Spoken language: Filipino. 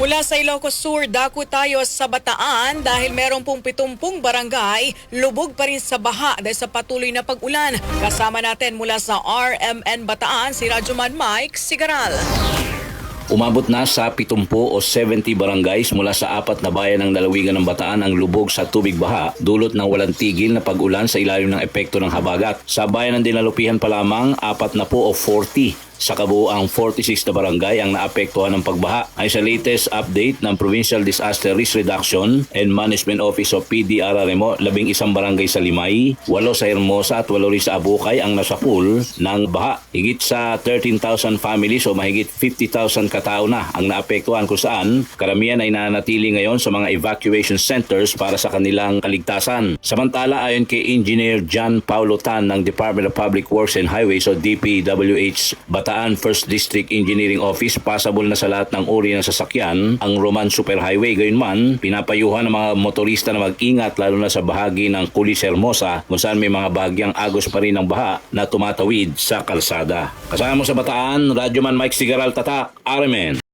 Mula sa Ilocos Sur, dako tayo sa Bataan dahil merong pong pitumpung barangay, lubog pa rin sa baha dahil sa patuloy na pag-ulan. Kasama natin mula sa RMN Bataan si Radyoman Mike Sigaral. Umabot na sa 70 o 70 barangays mula sa apat na bayan ng lalawigan ng Bataan ang lubog sa tubig baha dulot ng walang tigil na pag-ulan sa ilalim ng epekto ng habagat. Sa bayan ng Dinalupihan pa lamang, apat na po o 40 sa kabuuang 46 na barangay ang naapektuhan ng pagbaha. Ay sa latest update ng Provincial Disaster Risk Reduction and Management Office of PDRRMO, labing isang barangay sa Limay, walo sa Hermosa at walo rin sa Abukay ang nasa pool ng baha. Higit sa 13,000 families o mahigit 50,000 katao na ang naapektuhan kung saan karamihan ay nanatili ngayon sa mga evacuation centers para sa kanilang kaligtasan. Samantala ayon kay Engineer John Paulo Tan ng Department of Public Works and Highways o DPWH Bataan First District Engineering Office, passable na sa lahat ng uri ng sasakyan ang Roman Superhighway. Gayunman, pinapayuhan ng mga motorista na mag-ingat lalo na sa bahagi ng Kulis Hermosa kung saan may mga bahagyang agos pa rin ng baha na tumatawid sa kalsada. Kasama mo sa Bataan, Radyoman Mike Sigaral Tatak, RMN.